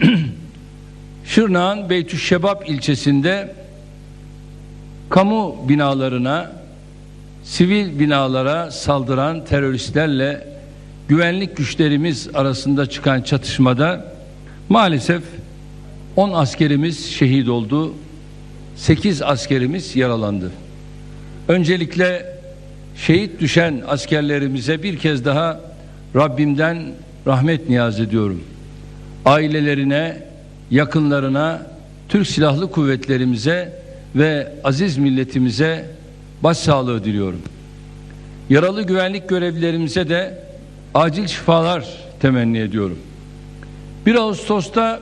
Şırnak'ın Beytüşşebap ilçesinde kamu binalarına, sivil binalara saldıran teröristlerle güvenlik güçlerimiz arasında çıkan çatışmada maalesef 10 askerimiz şehit oldu, 8 askerimiz yaralandı. Öncelikle şehit düşen askerlerimize bir kez daha Rabbimden rahmet niyaz ediyorum. Ailelerine, yakınlarına, Türk Silahlı Kuvvetlerimize ve aziz milletimize başsağlığı diliyorum. Yaralı güvenlik görevlilerimize de acil şifalar temenni ediyorum. 1 Ağustos'ta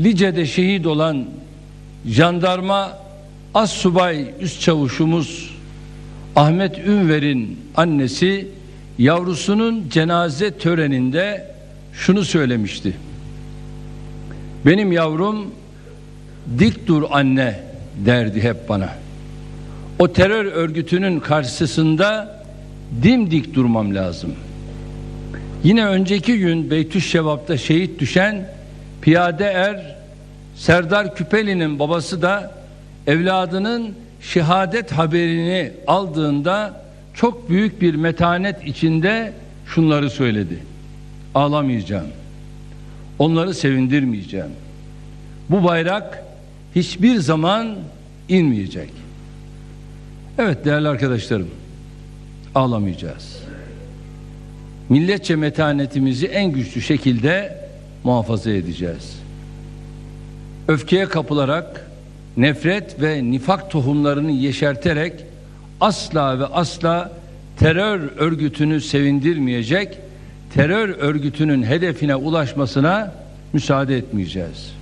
Lice'de şehit olan jandarma as subay üst çavuşumuz Ahmet Ünver'in annesi yavrusunun cenaze töreninde şunu söylemişti. Benim yavrum dik dur anne derdi hep bana. O terör örgütünün karşısında dimdik durmam lazım. Yine önceki gün Beytüşşevap'ta şehit düşen piyade er Serdar Küpeli'nin babası da evladının şehadet haberini aldığında çok büyük bir metanet içinde şunları söyledi. Ağlamayacağım. Onları sevindirmeyeceğim. Bu bayrak hiçbir zaman inmeyecek. Evet değerli arkadaşlarım. Ağlamayacağız. Milletçe metanetimizi en güçlü şekilde muhafaza edeceğiz. Öfkeye kapılarak nefret ve nifak tohumlarını yeşerterek asla ve asla terör örgütünü sevindirmeyecek, terör örgütünün hedefine ulaşmasına müsaade etmeyeceğiz.